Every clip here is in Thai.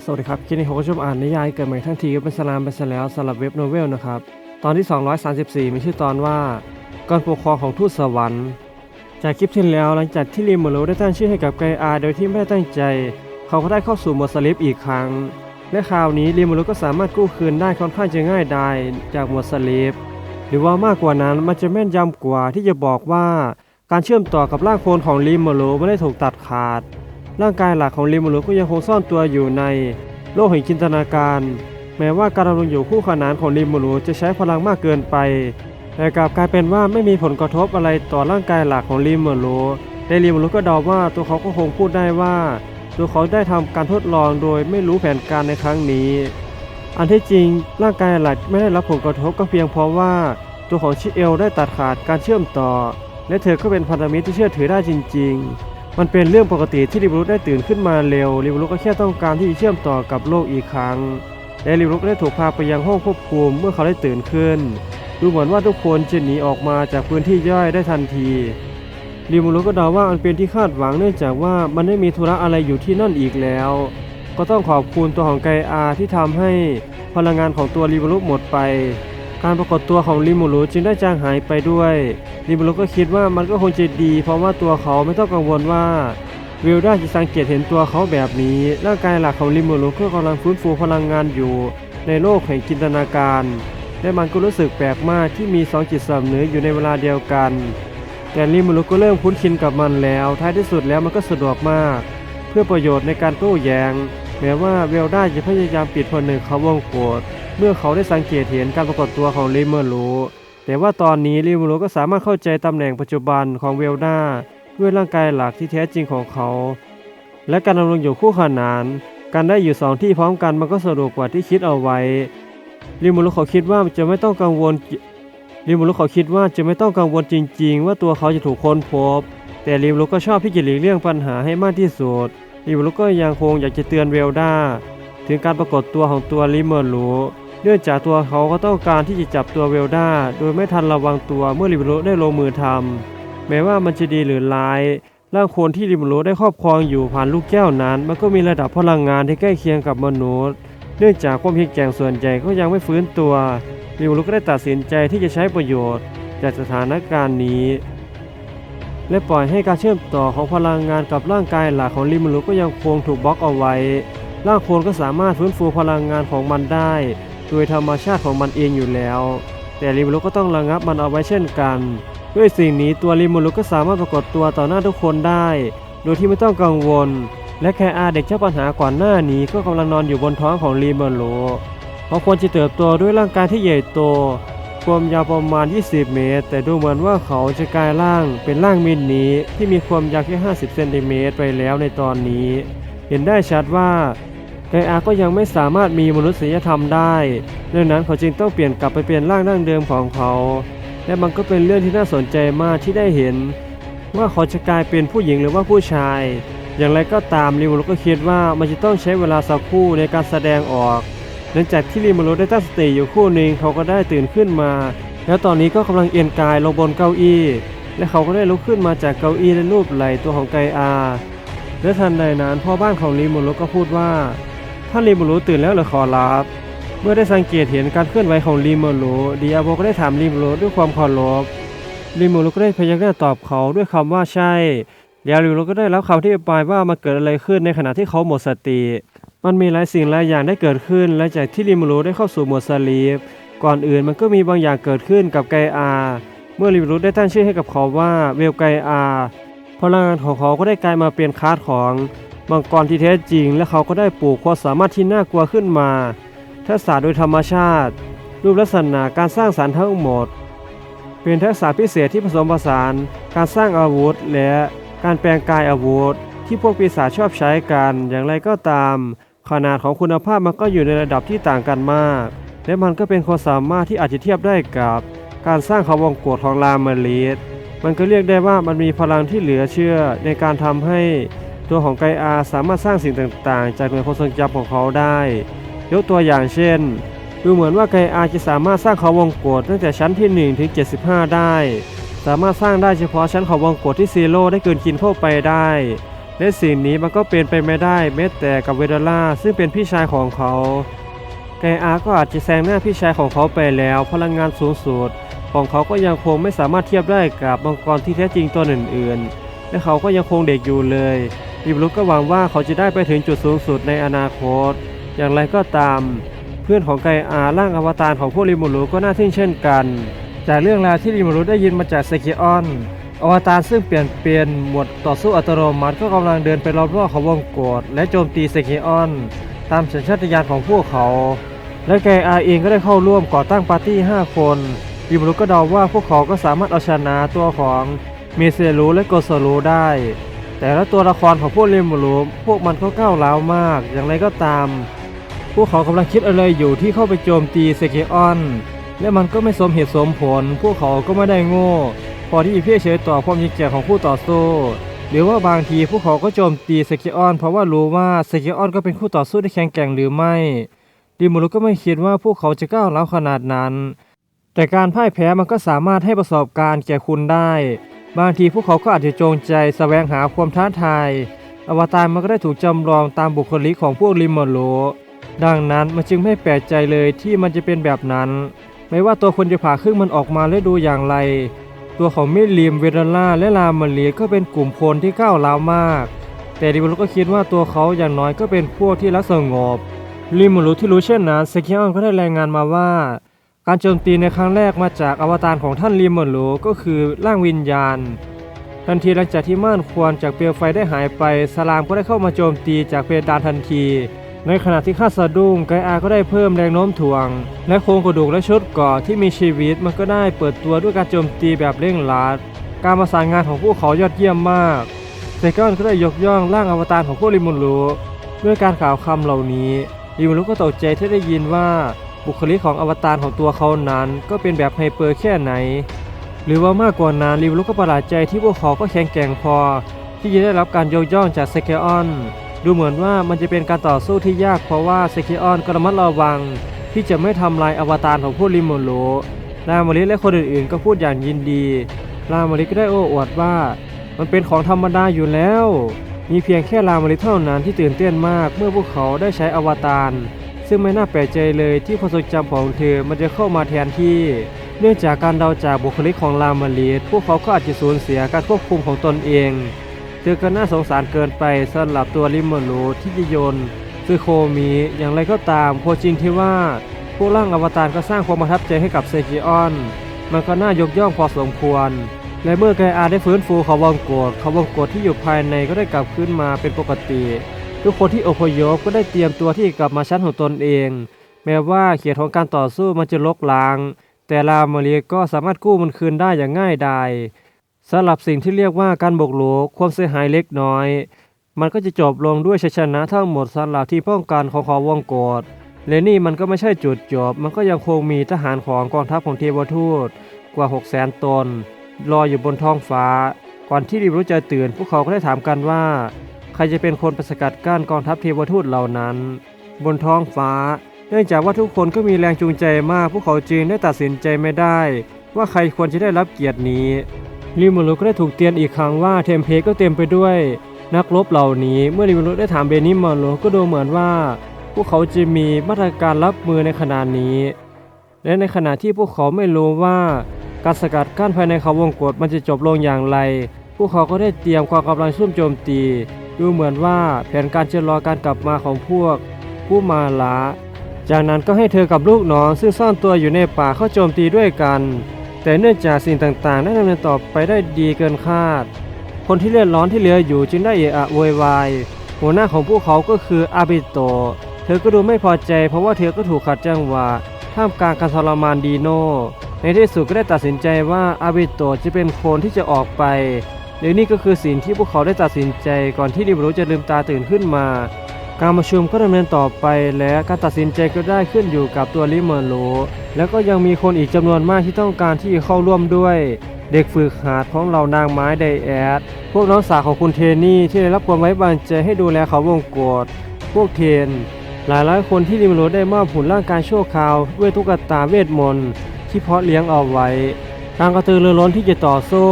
็สวัสดีครับคลิปนี้ผมก็ชอบอ่านนิยายเกิดใหม่ทั้งทีก็เป็นสลามไปซะแล้วสำหรับเว็บโนเวลนะครับ ตอนที่ 234 มีชื่อตอนว่าการปกครองของทูตสวรรค์ จากคลิปที่แล้วหลังจากที่ริมเมโลได้ตั้งชื่อให้กับไกอาโดยที่ไม่ได้ตั้งใจ เขาก็ได้เข้าสู่หมดสลิปอีกครั้ง และคราวนี้ริมเมโลก็สามารถกู้คืนได้ค่อนข้างจะง่ายดายจากหมดสลิปหรือว่ามากกว่านั้นมันจะแม่นยำกว่าที่จะบอกว่า การเชื่อมต่อกับร่างโคลนของริมเมโลไม่ได้ถูกตัดขาด ร่างกายหลักของริมโลก็ยังคงซ่อนตัวอยู่ใน โลกแห่งจินตนาการ แม้ว่าการดำรงอยู่คู่ขนานของริมโลจะใช้พลังมากเกินไป แต่กลับกลายเป็นว่าไม่มีผลกระทบอะไรต่อร่างกายหลักของริมโลแต่ริมโลก็เดาว่าตัวเขาก็คงพูดได้ว่า ตัวเขาได้ทำการทดลองโดยไม่รู้แผนการในครั้งนี้ อันที่จริงร่างกายหลักไม่ได้รับผลกระทบก็เพียงเพราะว่า ตัวของชิเอลได้ตัดขาดการเชื่อมต่อ และเธอก็เป็นพันธมิตรที่เชื่อถือได้จริง ๆ มันเป็นเรื่องปกติที่ริบรุได้ตื่นขึ้นมาเร็วริบรุก็แค่ต้องการที่จะเชื่อมต่อกับโลกอีกครั้งและริบรุกได้ถูกพาไปยังห้องควบคุมเมื่อเขาได้ตื่นขึ้น ดูเหมือนว่าทุกคนจะหนีออกมาจากพื้นที่ย่อยได้ทันทีริบรุก็เดาว่ามันเป็นที่คาดหวังเนื่องจากว่ามันไม่มีธุระอะไรอยู่ที่นั่นอีกแล้ว ก็ต้องขอบคุณตัวของไกอาที่ทำให้พลังงานของตัวริบรุหมดไป การปรากฏตัวของริมูรุจึงได้จางหายไปด้วยริมูรุก็คิดว่ามันก็คงจะดี เพราะว่าตัวเขาไม่ต้องกังวลว่าวิลด้าจะสังเกตเห็นตัวเขาแบบนี้ ร่างกายหลักของริมูรุก็กำลังฟื้นฟูพลังงานอยู่ ในโลกแห่งจินตนาการ และมันก็รู้สึกแปลกมากที่มีสองจิตสำนึกอยู่ในเวลาเดียวกัน แต่ริมูรุก็เริ่มคุ้นชินกับมันแล้ว ท้ายที่สุดแล้วมันก็สะดวกมาก เพื่อประโยชน์ในการโต้แย้งแม้ว่าเวลด้าจะพยายามปิดผนึกเขาวงโกรธ เมื่อเขาได้สังเกตเห็นการปรากฏตัวของลิเมอรูแต่ว่าตอนนี้ลิเมอรูก็สามารถเข้าใจตำแหน่งปัจจุบันของเวลดาด้วยร่างกายหลักที่แท้จริงของเขา และการดำรงอยู่คู่ขนาน การได้อยู่สองที่พร้อมกันมันก็สะดวกกว่าที่คิดเอาไว้ลิเมอรูเขาคิดว่าจะไม่ต้องกังวลลิเมอรูเขาคิดว่าจะไม่ต้องกังวลจริง ๆ ว่าตัวเขาจะถูกค้นพบ แต่ลิเมอรูก็ชอบที่จะหลีเลี่ยงปัญหาให้มากที่สุดลิเมอรูก็ยังคงอยากจะเตือนเวลดาถึงการปรากฏตัวของตัวลิเมอรู เนื่องจากตัวเขาก็ต้องการที่จะจับตัวเวลดาโดยไม่ทันระวังตัวเมื่อลิมโรได้ลงมือทำแม้ว่ามันจะดีหรือร้ายร่างคนที่ลิมโรได้ครอบครองอยู่ผ่านลูกแก้วนั้น มันก็มีระดับพลังงานที่ใกล้เคียงกับมนุษย์ เนื่องจากความเพียงแกร่งส่วนใหญ่ก็ยังไม่ฟื้นตัวลิมโรก็ได้ตัดสินใจที่จะใช้ประโยชน์ จากสถานการณ์นี้ และปล่อยให้การเชื่อมต่อของพลังงานกับร่างกายหลักของลิมโรก็ยังคงถูกบล็อกเอาไว้ร่างโคนก็สามารถฟื้นฟูพลังงานของมันได้ โดยธรรมชาติของมันเองอยู่แล้ว แต่ริมูรุก็ต้องระงับมันเอาไว้เช่นกัน ด้วยสิ่งนี้ตัวริมูรุก็สามารถปรากฏตัวต่อหน้าทุกคนได้ โดยที่ไม่ต้องกังวล และแค่อาเด็กเจ้าปัญหาก่อนหน้านี้ก็กำลังนอนอยู่บนท้องของริมูรุเขาควรจะเติบโตด้วยร่างกายที่ใหญ่โตความยาวประมาณ 20 เมตร แต่ดูเหมือนว่าเขาจะกลายร่างเป็นร่างมินนี้ที่มีความยาวแค่ 50 เซนติเมตรไปแล้วในตอนนี้ เห็นได้ชัดว่า ไกอาก็ยังไม่สามารถมีมนุษยธรรมได้ดังนั้นเขาจึงต้องเปลี่ยนกลับไปเป็นร่างดั้งเดิมของเขา และมันก็เป็นเรื่องที่น่าสนใจมากที่ได้เห็น ว่าเขาจะกลายเป็นผู้หญิงหรือว่าผู้ชาย อย่างไรก็ตามริมูรุก็คิดว่ามันจะต้องใช้เวลาสักครู่ในการแสดงออก หลังจากที่ริมูรุได้ตั้งสติอยู่คู่หนึ่งเขาก็ได้ตื่นขึ้นมา แล้วตอนนี้ก็กำลังเอียงกายลงบนเก้าอี้ และเขาก็ได้ลุกขึ้นมาจากเก้าอี้และรูปไหล่ตัวของไกอาและทันใดนั้นพ่อบ้านของริมูรุก็พูดว่า ท่านริมูรุตื่นแล้วหรือขอรับ เมื่อได้สังเกตเห็นการเคลื่อนไหวของริมูรุดิอาโบก็ได้ถามริมูรุด้วยความเคารพริมูรุก็ได้พยักหน้าตอบเขาด้วยคำว่าใช่แล้วริมูรุก็ได้รับคำที่ปลายว่ามันเกิดอะไรขึ้นในขณะที่เขาหมดสติ มันมีหลายสิ่งหลายอย่างได้เกิดขึ้นหลังจากที่ริมูรุได้เข้าสู่หมดสลีปก่อนอื่นมันก็มีบางอย่างเกิดขึ้นกับไกอาเมื่อริมูรุได้ตั้งชื่อให้กับเขาว่าเวลไกอาพลังงานของเขาก็ได้กลายมาเป็นคาร์ดของ มังกรที่แท้จริง และเขาก็ได้ปลูกความสามารถที่น่ากลัวขึ้นมา ทักษะโดยธรรมชาติ รูปลักษณะการสร้างสรรค์ทั้งหมด เป็นทักษะพิเศษที่ผสมผสาน การสร้างอาวุธ และการแปลงกายอาวุธ ที่พวกปีศาจชอบใช้กัน อย่างไรก็ตาม ขนาดของคุณภาพมันก็อยู่ในระดับที่ต่างกันมาก และมันก็เป็นความสามารถที่อาจจะเทียบได้กับ การสร้างเขาวงกฏของลามาลีสมันก็เรียกได้ว่ามันมีพลังที่เหลือเชื่อในการทำให้ ตัวของไกอาสามารถสร้างสิ่งต่างๆ จากหน่วยความทรงจำของเขาได้ ยกตัวอย่างเช่น ดูเหมือนว่าไกอาจะสามารถสร้างเขาวงกฏตั้งแต่ชั้นที่ 1 ถึง 75 ได้ สามารถสร้างได้เฉพาะชั้นเขาวงกฏที่ซีโร่ได้เกินกินเข้าไปได้ และสิ่งนี้มันก็เป็นไปไม่ได้แม้แต่กับเวเดล่าซึ่งเป็นพี่ชายของเขา ไกอาก็อาจจะแซงหน้าพี่ชายของเขาไปแล้ว พลังงานสูงสุดของเขาก็ยังคงไม่สามารถเทียบได้กับมังกรที่แท้จริงตัวอื่นๆ และเขาก็ยังคงเด็กอยู่เลย ริบลุกก็หวังว่าเขาจะได้ไปถึงจุดสูงสุดในอนาคต อย่างไรก็ตาม เพื่อนของไกอาร่างอวตารของพวกริมูรุก็น่าทึ่งเช่นกัน จากเรื่องราวที่ริมูรุได้ยินมาจากเซคิออนอวตารซึ่งเปลี่ยนเปลี่ยนหมวดต่อสู้อัตโนมัติก็กำลังเดินไปรอบๆของวงกฏและโจมตีเซคิออน ตามสัญชาตญาณของพวกเขา และแกอาเองก็ได้เข้าร่วมก่อตั้งปาร์ตี้ 5 คนริมูรุก็เดาว่าพวกเขาก็สามารถเอาชนะตัวของเมเซรูและโกโซรูได้ แต่ละตัวละครของพวกเรมูรุพวกมันก็ก้าวร้าวมาก อย่างไรก็ตาม พวกเขากำลังคิดอะไรอยู่ที่เข้าไปโจมตีเซคิออน และมันก็ไม่สมเหตุสมผล พวกเขาก็ไม่ได้โง่ พอที่จะเพียเฉยต่อความยิ่งใหญ่ของคู่ต่อสู้ หรือว่าบางทีพวกเขาก็โจมตีเซคิออน เพราะว่ารู้ว่าเซคิออนก็เป็นคู่ต่อสู้ที่แข็งแกร่งหรือไม่ดิมูรุก็ไม่คิดว่าพวกเขาจะก้าวร้าวขนาดนั้น แต่การพ่ายแพ้มันก็สามารถให้ประสบการณ์แก่คุณได้ บางทีพวกเขาก็อาจจะจงใจแสวงหาความท้าทาย อวตารมันก็ได้ถูกจำลองตามบุคลิกของพวกริมโมโลดังนั้นมันจึงไม่แปลกใจเลยที่มันจะเป็นแบบนั้น ไม่ว่าตัวคนจะผ่าครึ่งมันออกมาและดูอย่างไร ตัวของมิลิมเวเดล่าและลามาเลียก็เป็นกลุ่มคนที่ก้าวร้าวมาก แต่ดิบลุก็คิดว่าตัวเขาอย่างน้อยก็เป็นพวกที่รักสงบลิมูรุที่รู้เช่นนั้นเซคิออนก็ได้รายงานมาว่า การโจมตีในครั้งแรกมาจากอวตารของท่านลิมูรุก็คือร่างวิญญาณ ทันทีหลังจากที่ม่านควรจากเปลวไฟได้หายไปสลามก็ได้เข้ามาโจมตีจากเพดานทันที ในขณะที่ข้าสะดุ้งไกอาก็ได้เพิ่มแรงโน้มถ่วง และโครงกระดูกและชุดกราะที่มีชีวิตมันก็ได้เปิดตัวด้วยการโจมตีแบบเร่งรัดการประสานงานของพวกเขายอดเยี่ยมมากเซกอนก็ได้ยกย่องร่างอวตารของพวกริมุนรุด้วยการกล่าวคำเหล่านี้ริมุนรุก็ตกใจที่ได้ยินว่า บุคลิกของอวตารของตัวเขานั้นก็เป็นแบบไฮเปอร์แค่ไหน หรือว่ามากกว่านั้นริวลุกก็ประหลาดใจที่พวกเขาก็แข็งแกร่งพอ ที่จะได้รับการยกย่องจากเซเคออน ดูเหมือนว่ามันจะเป็นการต่อสู้ที่ยากเพราะว่าเซเคออนก็ระมัดระวัง ที่จะไม่ทำลายอวตารของผู้ริโมโลลามาริและคนอื่นๆ ก็พูดอย่างยินดีลามาริก็ได้โอ้อวดว่า มันเป็นของธรรมดาอยู่แล้ว มีเพียงแค่ลามาริเท่านั้นที่ตื่นเต้นมากเมื่อพวกเขาได้ใช้อวตาร ซึ่งไม่น่าแปลกใจเลยที่ความทรงจำของเธอมันจะเข้ามาแทนที่ เนื่องจากการเดาจากบุคลิกของลามารีพวกเขาก็อาจจะสูญเสียการควบคุมของตนเอง เธอก็น่าสงสารเกินไปสำหรับตัวริมโมโลที่จะโยนคือโคมีอย่างไรก็ตามโคจริงที่ว่าพวกร่างอวตารก็สร้างความประทับใจให้กับเซจิออน มันก็น่ายกย่องพอสมควรและเมื่อไกอาได้ฟื้นฟูเขาวงกฏเขาวงกฏที่อยู่ภายในก็ได้กลับขึ้นมาเป็นปกติ ทุกคนที่อพยพก็ได้เตรียมตัวที่กลับมาชั้นของตนเอง แม้ว่าเขียดของการต่อสู้มันจะลกล้าง แต่ลาเมเรียก็สามารถกู้มันคืนได้อย่างง่ายดายสำหรับสิ่งที่เรียกว่าการบกหลกความเสียหายเล็กน้อย มันก็จะจบลงด้วยชัยชนะทั้งหมดสำหรับที่ป้องกันของขอวงกฏและนี่มันก็ไม่ใช่จุดจบ มันก็ยังคงมีทหารของกองทัพของเทวทูตกว่า 6 0 0 0 0 0ตนรออยู่บนท้องฟ้า ก่อนที่ริบรู้จะตื่น พวกเขาก็ได้ถามกันว่า ครจะเป็นคนไปสกัดกั้นกองทัพเทวทูตเหล่านั้น บนท้องฟ้า เนื่องจากว่าทุกคนก็มีแรงจูงใจมาก พวกเขาจึงได้ตัดสินใจไม่ได้ ว่าใครควรจะได้รับเกียรตินี้ริมูรุก็ได้ถูกเตือนอีกครั้งว่าเทมเพลก็เต็มไปด้วย นักรบเหล่านี้เมื่อริมูรุได้ถามเบนิมาโลก็ดูเหมือนว่า พวกเขาจะมีมาตรการรับมือในขณะนี้ และในขณะที่พวกเขาไม่รู้ว่าการสกัดกั้นภายในเขาวงกฏมันจะจบลงอย่างไร พวกเขาก็ได้เตรียมความกำลังซุ่มโจมตี ดูเหมือนว่าแผนการจะรอการกลับมาของพวกผู้มาลาจากนั้นก็ให้เธอกับลูกน้องซึ่งซ่อนตัวอยู่ในป่าเข้าโจมตีด้วยกัน แต่เนื่องจากสิ่งต่างๆได้ดำเนินต่อไปได้ดีเกินคาด คนที่เลือดร้อนที่เหลืออยู่จึงได้เอะอะโวยวายหัวหน้าของพวกเขาก็คืออาบิโต เธอก็ดูไม่พอใจเพราะว่าเธอก็ถูกขัดจังหวะท่ามกลางการทรมานดีโนในที่สุดก็ได้ตัดสินใจว่าอาบิโตจะเป็นคนที่จะออกไป และนี่ก็คือสิ่งที่พวกเขาได้ตัดสินใจก่อนที่ดิบรู้จะลืมตาตื่นขึ้นมา การประชุมก็ดำเนินต่อไปและการตัดสินใจก็ได้ขึ้นอยู่กับตัวลิเมอร์โลแล้วก็ยังมีคนอีกจำนวนมากที่ต้องการที่เข้าร่วมด้วย เด็กฝึกหัดของเหล่านางไม้ไดแอดพวกน้องสาวของคุณเทนี่ที่ได้รับความไว้วางใจให้ดูแลเขาวงกฏพวกเทน หลายร้อยคนที่ลิมอร์โลได้มอบหุ่นร่างกายชั่วคราวด้วยตุ๊กตาเวทมนต์ที่เพาะเลี้ยงเอาไว้ทางกระตือรือร้นที่จะต่อสู้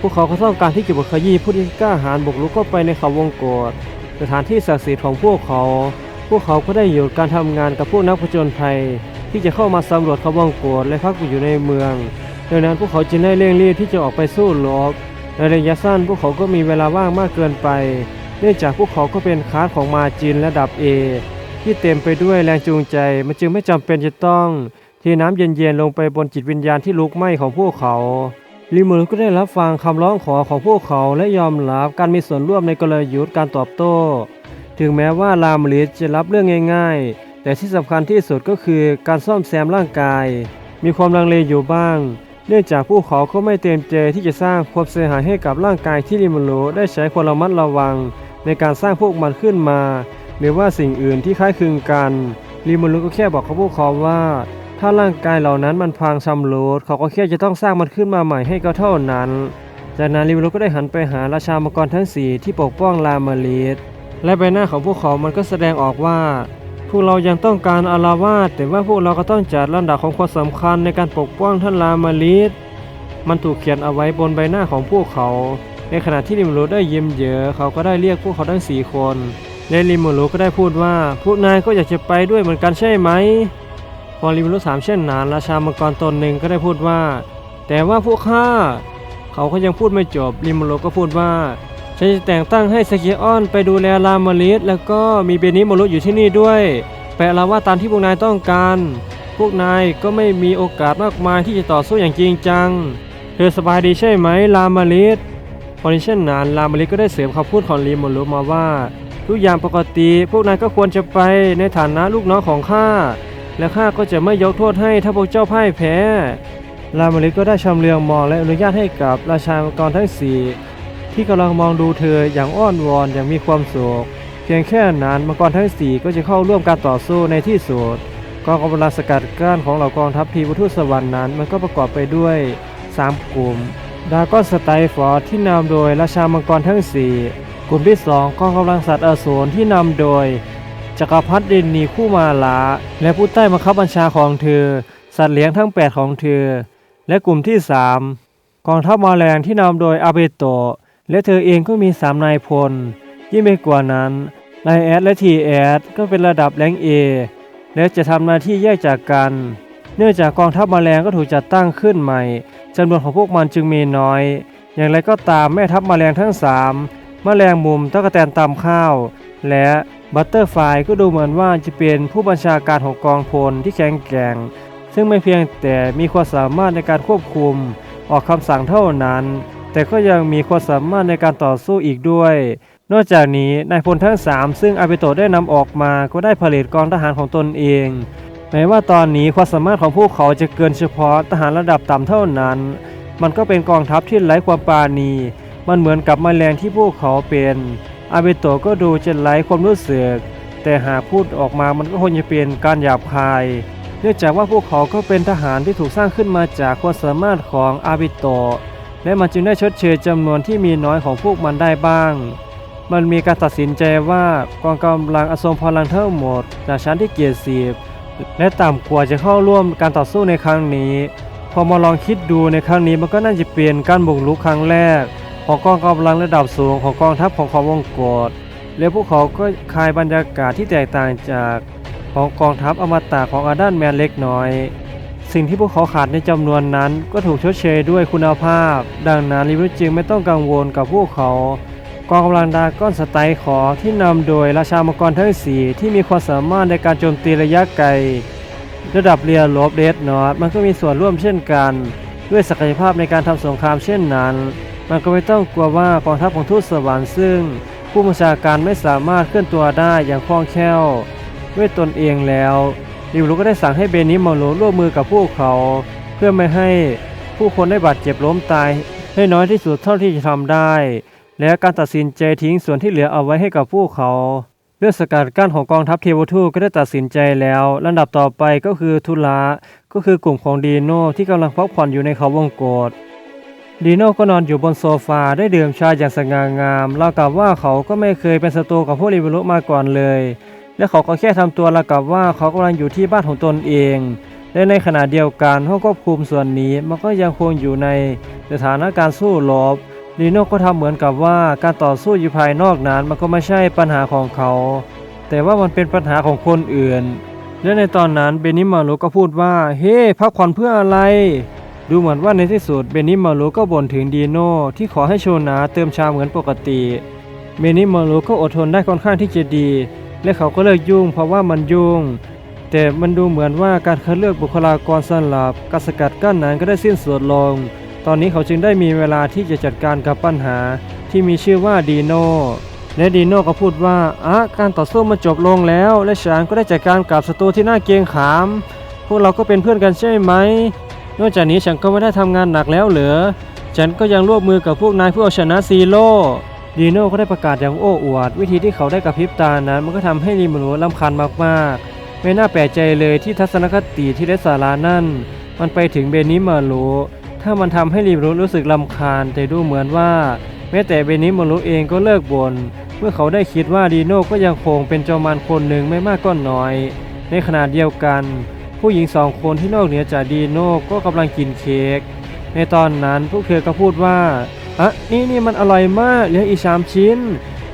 พวกเขาก็ต้องการที่จะบุกขยี้ผู้ที่กล้าหาญบุกรุกเข้าไปในเขาวงกฏสถานที่ศักดิ์สิทธิ์ของพวกเขา พวกเขาก็ได้อยู่การทำงานกับพวกนักผจญภัย ที่จะเข้ามาสำรวจเขาวงกฏและพักอยู่ในเมือง ดังนั้นพวกเขาจึงได้เร่งรีบที่จะออกไปสู้รบในระยะสั้นพวกเขาก็มีเวลาว่างมากเกินไป เนื่องจากพวกเขาก็เป็นคาสของมาจินระดับ A ที่เต็มไปด้วยแรงจูงใจ มันจึงไม่จำเป็นจะต้องเทน้ำเย็นๆลงไปบนจิตวิญญาณที่ลุกไหม้ของพวกเขา ลิมูก็ได้รับฟังคำร้องขอของพวกเขาและยอมรับการมีส่วนร่วมในกลยุทธ์การตอบโต้ ถึงแม้ว่าลามลิสจะรับเรื่องง่าย ๆ แต่ที่สำคัญที่สุดก็คือการซ่อมแซมร่างกาย มีความลังเลอยู่บ้าง เนื่องจากพวกเขาก็ไม่เต็มใจที่จะสร้างความเสียหายให้กับร่างกายที่ลิมูรุได้ใช้ความระมัดระวัง ในการสร้างพวกมันขึ้นมา หรือว่าสิ่งอื่นที่คล้ายคลึงกันลิมูรุก็แค่บอกกับพวกเขาว่า ถ้าร่างกายเหล่านั้นมันพังชำรุดเขาก็แค่จะต้องสร้างมันขึ้นมาใหม่ให้ก็เท่านั้น จากนั้นลิมูรุก็ได้หันไปหาราชามังกรทั้งสี่ที่ปกป้องลามาลิสและใบหน้าของพวกเขา มันก็แสดงออกว่า พวกเรายังต้องการอาราวาสแต่ว่าพวกเราก็ต้องจัดลำดับของความสำคัญในการปกป้องท่านลามาลิสมันถูกเขียนเอาไว้บนใบหน้าของพวกเขา ในขณะที่ลิมโรได้ยิ้มเยอะเขาก็ได้เรียกพวกเขาทั้งสี่คนและลิมโรก็ได้พูดว่า พวกนายก็อยากจะไปด้วยเหมือนกันใช่ไหม พอลิมโรถามเช่นนั้นราชามังกรตนหนึ่งก็ได้พูดว่า แต่ว่าพวกข้าเขาก็ยังพูดไม่จบลิมโรก็พูดว่าฉันจะแต่งตั้งให้สเกียออนไปดูแลลามาลิสแล้วก็มีเบนิโมรุอยู่ที่นี่ด้วยแปลลาว่าตามที่พวกนายต้องการ พวกนายก็ไม่มีโอกาสมากมายที่จะต่อสู้อย่างจริงจัง เธอสบายดีใช่ไหมลามาลิสพอในเช่นนั้นลามาลิสก็ได้เสริมคำพูดของลีโมรุมาว่า ทุกอย่างปกติพวกนายก็ควรจะไปในฐานะลูกน้องของข้า และข้าก็จะไม่ยกโทษให้ถ้าพวกเจ้าพ่ายแพ้ลามาลิสก็ได้ชำเลืองมองและอนุญาตให้กับราชามังกรทั้งสี่ที่กำลังมองดูเธออย่างอ้อนวอนอย่างมีความสุขเพียงแค่นั้นมังกรทั้งสี่ก็จะเข้าร่วมการต่อสู้ในที่สุดกองกำลังสกัดกั้นของเหล่ากองทัพทีวุทุสวรรค์นั้น มันก็ประกอบไปด้วย 3 กลุ่มดากอนสไตฟอร์ดที่นำโดยราชามังกรทั้ง 4 กลุ่มที่ 2กองกำลังสัตว์อสูรที่นำโดย จักรพรรดินีคู่มาลา และผู้ใต้บังคับบัญชาของเธอ สัตว์เลี้ยงทั้ง 8 ของเธอ และกลุ่มที่ 3 กองทัพมาแรงที่นำโดยอาเบโตะและเธอเองก็มีสามนายพล ยิ่งไปกว่านั้นนายแอดและทีแอดก็เป็นระดับแรงเอและจะทำหน้าที่แยกจากกัน เนื่องจากกองทัพมาแมลงก็ถูกจัดตั้งขึ้นใหม่จำนวนของพวกมันจึงมีน้อย อย่างไรก็ตามแม่ทัพมาแมลงทั้งสามแมลงมุมตะกะแตนตำข้าว และ บัตเตอร์ไฟก็ดูเหมือนว่าจะเป็นผู้บัญชาการของกองพลที่แข็งแกร่ง ซึ่งไม่เพียงแต่มีความสามารถในการควบคุมออกคำสั่งเท่านั้น แต่ก็ยังมีความสามารถในการต่อสู้อีกด้วย นอกจากนี้นายพลทั้ง 3 ซึ่งอาเบโตะได้นำออกมาก็ได้ผลิตกองทหารของตนเองแม้ว่าตอนนี้ความสามารถของพวกเขาจะเกินเฉพาะทหารระดับต่ำเท่านั้น มันก็เป็นกองทัพที่ไร้ความปราณี มันเหมือนกับแมลงที่พวกเขาเป็น อาเบโตะก็ดูจะไร้ความรู้สึก แต่หากพูดออกมามันก็คงจะเป็นการหยาบคาย เนื่องจากว่าพวกเขาก็เป็นทหารที่ถูกสร้างขึ้นมาจากความสามารถของอาเบโตะและมันจึงได้ชดเชยจำนวนที่มีน้อยของพวกมันได้บ้าง มันมีการตัดสินใจว่ากองกำลังอสมพลังทั้งหมดจากชั้นที่เกียรติสีบและต่ำกว่าจะเข้าร่วมการต่อสู้ในครั้งนี้ พอมาลองคิดดูในครั้งนี้มันก็น่าจะเป็นการบุกรุกครั้งแรก ของกองกำลังระดับสูงของกองทัพของเขาวงกฏและพวกเขาก็คายบรรยากาศที่แตกต่างจากของกองทัพอมตะของอาดันแมนเล็กน้อย สิ่งที่พวกเขาขาดในจำนวนนั้นก็ถูกชดเชยด้วยคุณภาพ ดังนั้นลิเวอร์จึงไม่ต้องกังวลกับพวกเขา กองกำลังดาก้อนสไตล์ขอที่นำโดยราชามังกรทั้งสีที่มีความสามารถในการโจมตีระยะไกล ระดับเรียลบเดดนอตมันก็มีส่วนร่วมเช่นกัน ด้วยศักยภาพในการทำสงครามเช่นนั้น มันก็ไม่ต้องกลัวว่ากองทัพของทูตสวรรค์ซึ่ง ผู้บัญชาการไม่สามารถเคลื่อนตัวได้อย่างคล่องแคล่วด้วยตนเองแล้วลิวรุก็ได้สั่งให้เบนิมาโลร่วมมือกับพวกเขา เพื่อไม่ให้ผู้คนได้บาดเจ็บล้มตาย ให้น้อยที่สุดเท่าที่จะทำได้ และการตัดสินใจทิ้งส่วนที่เหลือเอาไว้ให้กับพวกเขาเรื่องสกัดกั้นของกองทัพเทวทูตก็ได้ตัดสินใจแล้วลำดับต่อไปก็คือทุระก็คือกลุ่มของดีโนที่กำลังพักผ่อนอยู่ในเขาวงกฏ ดีโน่ก็นอนอยู่บนโซฟาได้ดื่มชาอย่างสง่างามราวกับว่าเขาก็ไม่เคยเป็นศัตรูกับพวกริเวลุมาก่อนเลย และเขาก็แค่ทำตัวราวกับว่าเขากำลังอยู่ที่บ้านของตนเอง และในขณะเดียวกันห้องควบคุมส่วนนี้มันก็ยังคงอยู่ในสถานการณ์สู้รบดีโน่ก็ทำเหมือนกับว่าการต่อสู้อยู่ภายนอกนั้นมันก็ไม่ใช่ปัญหาของเขา แต่ว่ามันเป็นปัญหาของคนอื่น และในตอนนั้นเบนิมารุก็พูดว่า เฮ้พักผ่อนเพื่ออะไร ดูเหมือนว่าในที่สุดเบนิมารุก็บ่นถึงดีโน่ที่ขอให้โชนาเติมชาเหมือนปกติ เบนิมารุก็อดทนได้ค่อนข้างที่จะดี และเขาก็เลิกยุ่งเพราะว่ามันยุ่ง แต่มันดูเหมือนว่าการคัดเลือกบุคลากรสำหรับการสกัดกั้นนั้นก็ได้สิ้นสุดลง ตอนนี้เขาจึงได้มีเวลาที่จะจัดการกับปัญหา ที่มีชื่อว่าดีโน่และดีโน่ก็พูดว่าอะการต่อสู้มันจบลงแล้ว และฉันก็ได้จัดการกับศัตรูที่น่าเกรงขาม พวกเราก็เป็นเพื่อนกันใช่ไหม นอกจากนี้ฉันก็ไม่ได้ทำงานหนักแล้วเหรอ ฉันก็ยังร่วมมือกับพวกนายเพื่อเอาชนะซีโร่ดีโน่ก็ได้ประกาศอย่างโอ้อวด วิธีที่เขาได้กระพริบตานั้น มันก็ทำให้ริมูรุรำคาญมากๆ ไม่น่าแปลกใจเลยที่ทัศนคติที่ได้สาระนั่น มันไปถึงเบนิมารุถ้ามันทำให้ริมูรุรู้สึกลำคาญ แต่ดูเหมือนว่า แม้แต่เบนิมารุเองก็เลิกบ่นเมื่อเขาได้คิดว่าดีโน่ก็ยังคงเป็นจอมานคนหนึ่งไม่มากก็น้อย ในขณะเดียวกัน ผู้หญิงสองคนที่นอกเหนือจากดีโน่ก็กำลังกินเค้ก ในตอนนั้นพวกเธอก็พูดว่าอะนี่นี่มันอร่อยมากเหลืออีกสามชิ้น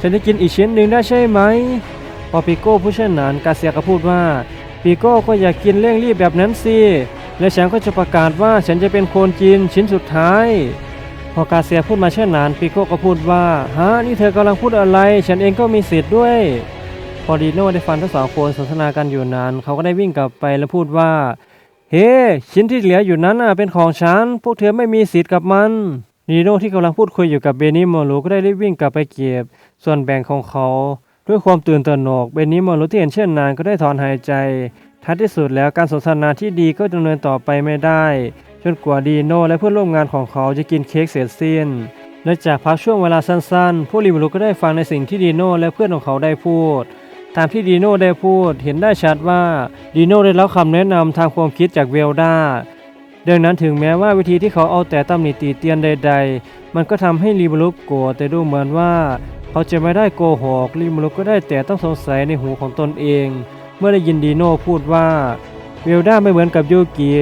ฉันจะกินอีกชิ้นหนึ่งได้ใช่ไหม พอปิโก้ผู้เช่นนั้นกาเซียก็พูดว่าปิโก้ก็อยากกินเร่งรีบแบบนั้นสิ และฉันก็จะประกาศว่าฉันจะเป็นคนกินชิ้นสุดท้าย พอกาเซียพูดมาเช่นนั้นปิโก้ก็พูดว่าฮะนี่เธอกำลังพูดอะไร ฉันเองก็มีสิทธิ์ด้วย พอดีโน่ได้ฟังทั้งสองคนสนทนากันอยู่นั้นเขาก็ได้วิ่งกลับไปแล้วพูดว่า เฮ้ชิ้นที่เหลืออยู่นั้นน่ะเป็นของฉัน พวกเธอไม่มีสิทธิ์กับมันนีโน่ที่กำลังพูดคุยอยู่กับเบนิโมรุก็ได้รีบวิ่งกลับไปเก็บ ส่วนแบ่งของเขา ด้วยความตื่นตระหนกเบนิโมรุที่เห็นเช่นนั้นก็ได้ถอนหายใจท้ายที่สุดแล้วการสนทนาที่ดีก็ดำเนินต่อไปไม่ได้ จนกว่าดีโน่และเพื่อนร่วมงานของเขาจะกินเค้กเสร็จสิ้นและจากพักช่วงเวลาสั้นๆผู้ริมรุก็ได้ฟังในสิ่งที่ดีโน่และเพื่อนของเขาได้พูด ตามที่ดีโน่ได้พูดเห็นได้ชัดว่าดีโน่ได้รับคำแนะนำทางความคิดจากเวลดาดังนั้นถึงแม้ว่าวิธีที่เขาเอาแต่ตำหนิตีเตียนใด ๆ มันก็ทำให้ริมรุโกรธแต่ดูเหมือนว่า เขาจะไม่ได้โกหกริมรุกก็ได้แต่ต้องสงสัยในหูของตนเอง เมื่อได้ยินดีโน่พูดว่าเวลดาไม่เหมือนกับยูกิ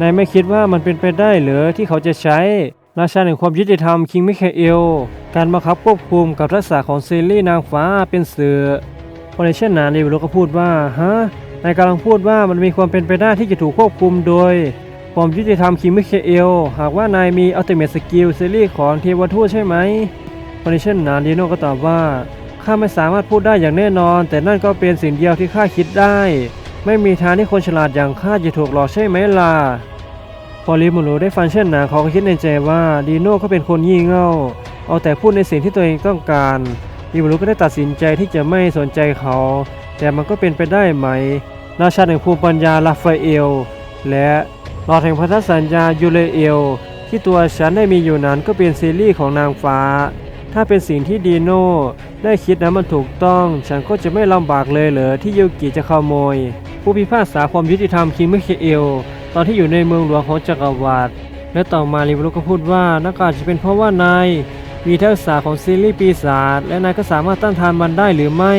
นายไม่คิดว่ามันเป็นไปได้หรือที่เขาจะใช้ราชาแห่งความยุติธรรมคิงมิคาเอล การบังคับควบคุมกับทักษะของเซรีนางฟ้าเป็นเสือ พอในเช่นนั้นริวโรก็พูดว่าฮะนายกำลังพูดว่ามันมีความเป็นไปได้ที่จะถูกควบคุมโดยความยุติธรรมคิมิคเอล หากว่านายมีอัลติเมทสกิลซีรีส์ของเทวทูตใช่ไหมพอในเช่นนั้นดีโน่ก็ตอบว่าข้าไม่สามารถพูดได้อย่างแน่นอน แต่นั่นก็เป็นสิ่งเดียวที่ข้าคิดได้ ไม่มีทางที่คนฉลาดอย่างข้าจะถูกหลอกใช่ไหมล่ะพอริมูรุได้ฟังเช่นนั้นเขาก็คิดในใจว่าดีโน่ก็เป็นคนยี่เง่า เอาแต่พูดในสิ่งที่ตัวเองต้องการ ริมูรุก็ได้ตัดสินใจที่จะไม่สนใจเขา แต่มันก็เป็นไปได้ไหม ราชาแห่งภูมิปัญญาลาฟาเอล และหลอดแห่งพันธสัญญายูเลเอล ที่ตัวฉันได้มีอยู่นั้นก็เป็นซีรีส์ของนางฟ้า ถ้าเป็นสิ่งที่ดีโน่ได้คิดนั้นมันถูกต้อง ฉันก็จะไม่ลำบากเลยเหรอที่ยูกิจะขโมย ผู้พิพากษาความยุติธรรมคิงมิเคเอล ตอนที่อยู่ในเมืองหลวงของจักรวรรดิและต่อมาริวรุก็พูดว่าน่ารจะเป็นเพราะว่านาย มีทักษะของซีรีส์ปีศาจและนายก็สามารถต้านทานมันได้หรือไม่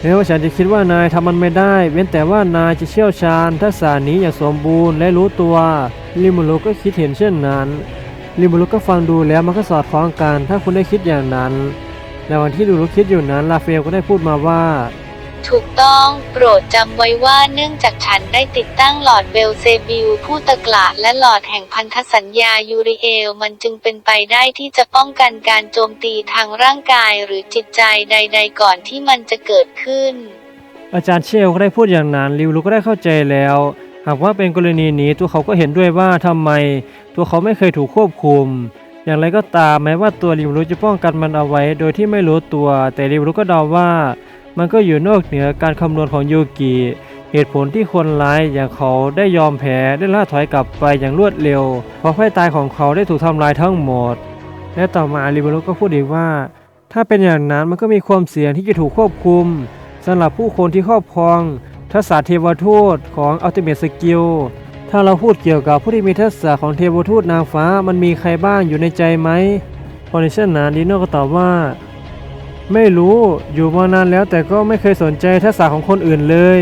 แม้ว่าฉันจะคิดว่านายทำมันไม่ได้ เว้นแต่ว่านายจะเชี่ยวชาญทักษะนี้อย่างสมบูรณ์และรู้ตัวลิมูรุก็คิดเห็นเช่นนั้นลิมูรุก็ฟังดูแล้วมันก็สอดคล้องกัน ถ้าคุณได้คิดอย่างนั้นในวันที่ดูรุคิดอยู่นั้นลาเฟลก็ได้พูดมาว่า ถูกต้อง โปรดจำไว้ว่าเนื่องจากฉันได้ติดตั้งหลอดเบลเซบิลผู้ตะกละและหลอดแห่งพันธสัญญายูริเอล มันจึงเป็นไปได้ที่จะป้องกันการโจมตีทางร่างกายหรือจิตใจใด ๆ ก่อนที่มันจะเกิดขึ้น อาจารย์เชลก็ได้พูดอย่างนั้นริวรุก็ได้เข้าใจแล้ว หากว่าเป็นกรณีนี้ตัวเขาก็เห็นด้วยว่าทำไม ตัวเขาไม่เคยถูกควบคุม อย่างไรก็ตามแม้ว่าตัวริวรุจะป้องกันมันเอาไว้ โดยที่ไม่รู้ตัว แต่ริวรุก็เดาว่า มันก็อยู่นอกเหนือการคำนวณของยูกิ เหตุผลที่คนร้ายอย่างเขาได้ยอมแพ้ได้ล่าถอยกลับไปอย่างรวดเร็ว เพราะไฟตายของเขาได้ถูกทำลายทั้งหมด และต่อมาริวรุก็พูดอีกว่า ถ้าเป็นอย่างนั้นมันก็มีความเสี่ยงที่จะถูกควบคุมสำหรับผู้คนที่ครอบครอง ทักษะเทวทูตของ Ultimate Skill ถ้าเราพูดเกี่ยวกับผู้ที่มีทักษะของเทวทูตนางฟ้ามันมีใครบ้างอยู่ในใจไหมพอในเช่นนั้นดีโน่ก็ตอบว่า ไม่รู้อยู่มานานแล้วแต่ก็ไม่เคยสนใจทักษะของคนอื่นเลย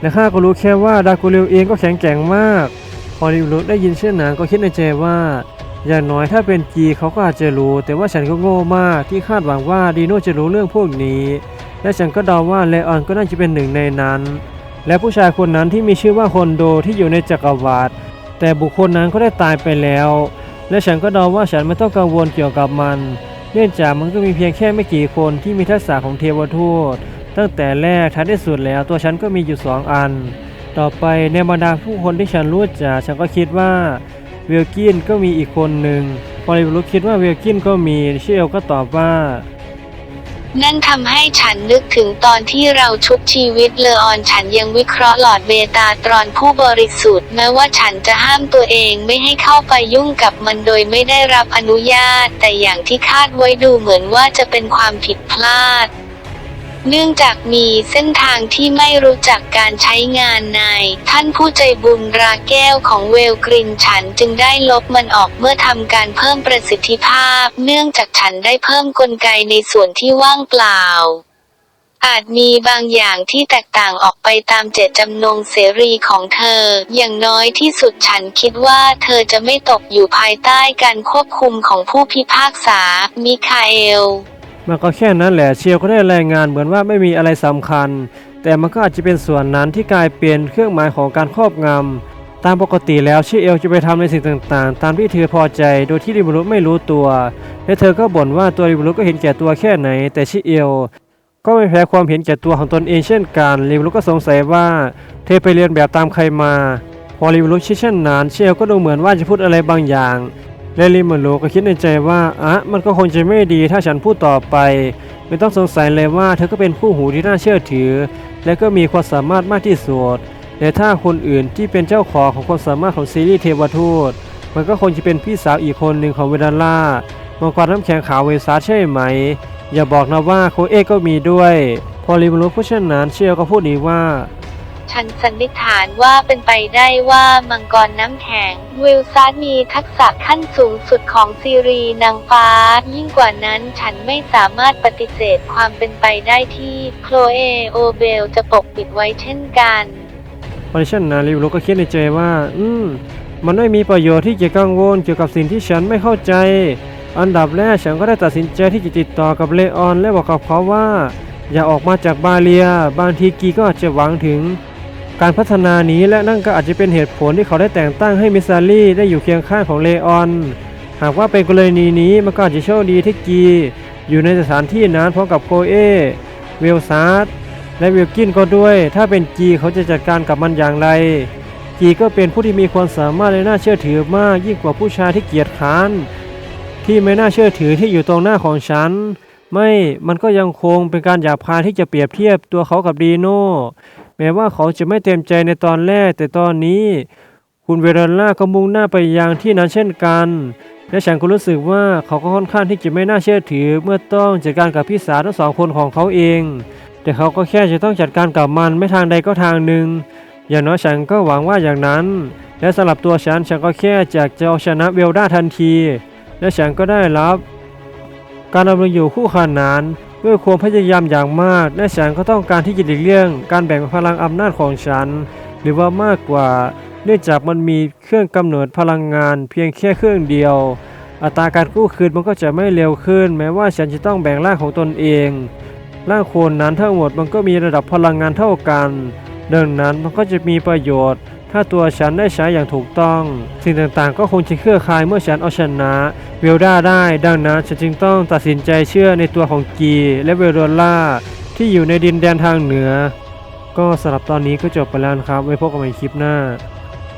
และข้าก็รู้แค่ว่าดากูริวเองก็แข็งแกร่งมาก พอริวรุได้ยินเช่นนั้นก็คิดในใจว่า อย่างน้อยถ้าเป็นจีเขาก็อาจจะรู้ แต่ว่าฉันก็โง่มากที่คาดหวังว่าดีโน่จะรู้เรื่องพวกนี้ และฉันก็เดาว่าเลออนก็น่าจะเป็นหนึ่งในนั้น และผู้ชายคนนั้นที่มีชื่อว่าคนโดที่อยู่ในจักรวาลแต่บุคคลนั้นก็ได้ตายไปแล้ว และฉันก็เดาว่าฉันไม่ต้องกังวลเกี่ยวกับมัน เนื่องจากมันก็มีเพียงแค่ไม่กี่คนที่มีทักษะของเทวทูต ตั้งแต่แรกท้ายที่สุดแล้วตัวฉันก็มีอยู่สองอัน ต่อไปในบรรดาผู้คนที่ฉันรู้จักฉันก็คิดว่าเวลกินก็มีอีกคนหนึ่งพอริวรุคิดว่าเวลกินก็มีเชลก็ตอบว่า นั่นทำให้ฉันนึกถึงตอนที่เราชุบชีวิตเลอออนฉันยังวิเคราะห์หลอดเบตาตรอนผู้บริสุทธิ์แม้ว่าฉันจะห้ามตัวเองไม่ให้เข้าไปยุ่งกับมันโดยไม่ได้รับอนุญาต แต่อย่างที่คาดไว้ดูเหมือนว่าจะเป็นความผิดพลาด เนื่องจากมีเส้นทางที่ไม่รู้จักการใช้งานใน ท่านผู้ใจบุญราแก้วของเวลกรินฉันจึงได้ลบมันออกเมื่อทำการเพิ่มประสิทธิภาพ เนื่องจากฉันได้เพิ่มกลไกในส่วนที่ว่างเปล่าอาจมีบางอย่างที่แตกต่างออกไปตามเจตจำนงเสรีของเธอ อย่างน้อยที่สุดฉันคิดว่าเธอจะไม่ตกอยู่ภายใต้การควบคุมของผู้พิพากษา มิคาเอล มันก็แค่นั้นแหละเชียวก็ได้รายงานเหมือนว่าไม่มีอะไรสำคัญ แต่มันก็อาจจะเป็นส่วนนั้นที่กลายเป็นเครื่องหมายของการครอบงำตามปกติแล้วชิเอลจะไปทำในสิ่งต่างๆ ตามที่เธอพอใจโดยที่ริบุรุไม่รู้ตัว และเธอก็บ่นว่าตัวริบุรุก็เห็นแก่ตัวแค่ไหน แต่ชิเอลก็ไม่แพ้ความเห็นแก่ตัวของตนเองเช่นกันริบุรุก็สงสัยว่าเธอไปเรียนแบบตามใครมา พอริบุรุเช่นนั้นเชียวก็ดูเหมือนว่าจะพูดอะไรบางอย่าง และริมาโลก็คิดในใจว่าอะมันก็คงจะไม่ดีถ้าฉันพูดต่อไป ไม่ต้องสงสัยเลยว่าเธอก็เป็นคู่หูที่น่าเชื่อถือ และก็มีความสามารถมากที่สุดแต่ถ้าคนอื่นที่เป็นเจ้าของของความสามารถของซีรีส์เทวทูตมันก็คงจะเป็นพี่สาวอีกคนหนึ่งของเวดาล่ามังกรน้ำแข็งขาวเวซาร์ใช่ไหม อย่าบอกนะว่าโคเอก็มีด้วย พอริมาโลพูดเช่นนั้นเชียวก็พูดอีกว่า ฉันสันนิษฐานว่าเป็นไปได้ว่ามังกรน้ำแข็ง วิลซาร์มีทักษะขั้นสูงสุดของซีรีนางฟ้า ยิ่งกว่านั้นฉันไม่สามารถปฏิเสธความเป็นไปได้ที่โคลเอโอเบลจะปกปิดไว้เช่นกันพอดิฉันนะริวโรก็คิดในใจว่า อืม มันไม่มีประโยชน์ที่จะกังวลเกี่ยวกับสิ่งที่ฉันไม่เข้าใจ อันดับแรกฉันก็ได้ตัดสินใจที่จะติดต่อกับเลออนและบอกกับเขาว่า อย่าออกมาจากบาเลีย บางทีกีก็อาจจะหวังถึง การพัฒนานี้และนั่นก็อาจจะเป็นเหตุผลที่เขาได้แต่งตั้งให้มิซารีได้อยู่เคียงข้างของเลออน หากว่าเป็นกรณีนี้มันก็อาจจะโชคดีที่กีอยู่ในสถานที่นั้นพร้อมกับโคเอเวลซาร์ดและวิลกินก็ด้วย ถ้าเป็นกีเขาจะจัดการกับมันอย่างไร กีก็เป็นผู้ที่มีความสามารถและน่าเชื่อถือมากยิ่งกว่าผู้ชายที่เกียจค้าน ที่ไม่น่าเชื่อถือที่อยู่ตรงหน้าของฉัน ไม่ มันก็ยังคงเป็นการหยาบคายที่จะเปรียบเทียบตัวเขากับดีโน่ แม้ว่าเขาจะไม่เต็มใจในตอนแรก แต่ตอนนี้ คุณเวเรลล่าก็มุ่งหน้าไปยังที่นั้นเช่นกัน และฉันก็รู้สึกว่าเขาก็ค่อนข้างที่จะไม่น่าเชื่อถือ เมื่อต้องจัดการกับพี่สาวทั้งสองคนของเขาเอง แต่เขาก็แค่จะต้องจัดการกับมันไม่ทางใดก็ทางหนึ่ง อย่างน้อยฉันก็หวังว่าอย่างนั้น และสำหรับตัวฉันฉันก็แค่อยากจะเอาชนะเวลด้าทันที และฉันก็ได้รับ การดำรงอยู่คู่ขนาน ด้วยความพยายามอย่างมากและฉันก็ต้องการที่จะหลีกเลี่ยง การแบ่งพลังอำนาจของฉัน หรือว่ามากกว่า เนื่องจากมันมีเครื่องกำเนิดพลังงานเพียงแค่เครื่องเดียว อัตราการกู้คืนมันก็จะไม่เร็วขึ้น แม้ว่าฉันจะต้องแบ่งร่างของตนเองร่างโคนนั้นทั้งหมดมันก็มีระดับพลังงานเท่ากัน ดังนั้นมันก็จะมีประโยชน์ ถ้าตัวฉันได้ใช้อย่างถูกต้อง สิ่งต่างๆ ก็คงจะเคลื่อคลายเมื่อฉันเอาชนะเวลด้าได้ ดังนั้นฉันจึงต้องตัดสินใจเชื่อในตัวของกีและเวโรล่าที่อยู่ในดินแดนทางเหนือ ก็สำหรับตอนนี้ก็จบไปแล้วครับ ไว้พบกันใหม่คลิปหน้า